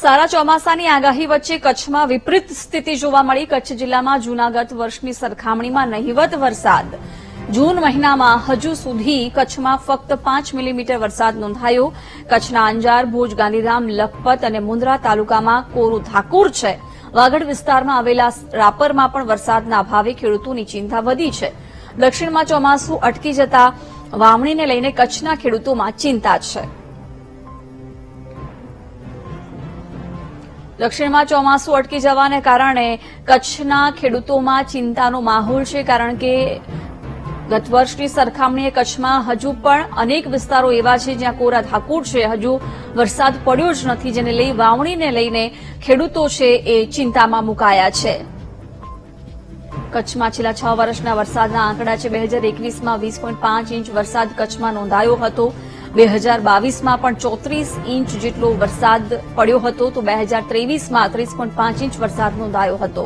સારા ચોમાસાની આગાહી વચ્ચે કચ્છમાં વિપરીત સ્થિતિ જોવા મળી. કચ્છ જિલ્લામાં જૂનાગત વર્ષની સરખામણીમાં નહિવત વરસાદ. જૂન મહિનામાં હજુ સુધી કચ્છમાં ફક્ત પાંચ મિલીમીટર વરસાદ નોંધાયો. કચ્છના અંજાર, ભુજ, ગાંધીધામ, લખપત અને મુન્દ્રા તાલુકામાં કોરું ધાકુર છે. વાગડ વિસ્તારમાં આવેલા રાપરમાં પણ વરસાદના અભાવે ખેડૂતોની ચિંતા વધી છે. દક્ષિણમાં ચોમાસું અટકી જતા વાવણીને લઈને કચ્છના ખેડૂતોમાં ચિંતા છે. દક્ષિણમાં ચોમાસું અટકી જવાને કારણે કચ્છના ખેડૂતોમાં ચિંતાનો માહોલ છે, કારણ કે ગત વર્ષની સરખામણીએ કચ્છમાં હજુ પણ અનેક વિસ્તારો એવા છે જ્યાં કોરા ધાકુર છે. હજુ વરસાદ પડ્યો જ નથી, જેને લઈ વાવણીને લઈને ખેડૂતો છે એ ચિંતામાં મુકાયા છે. કચ્છમાં છેલ્લા છ વર્ષના વરસાદના આંકડા છે. બે હજાર એકવીસમાં વીસ પોઈન્ટ પાંચ ઇંચ વરસાદ કચ્છમાં નોંધાયો હતો. બે હજાર બાવીસમાં પણ ચોત્રીસ ઇંચ જેટલો વરસાદ પડ્યો હતો, તો બે હજાર ત્રેવીસમાં ત્રીસ પોઈન્ટ પાંચ ઇંચ વરસાદ નોંધાયો હતો.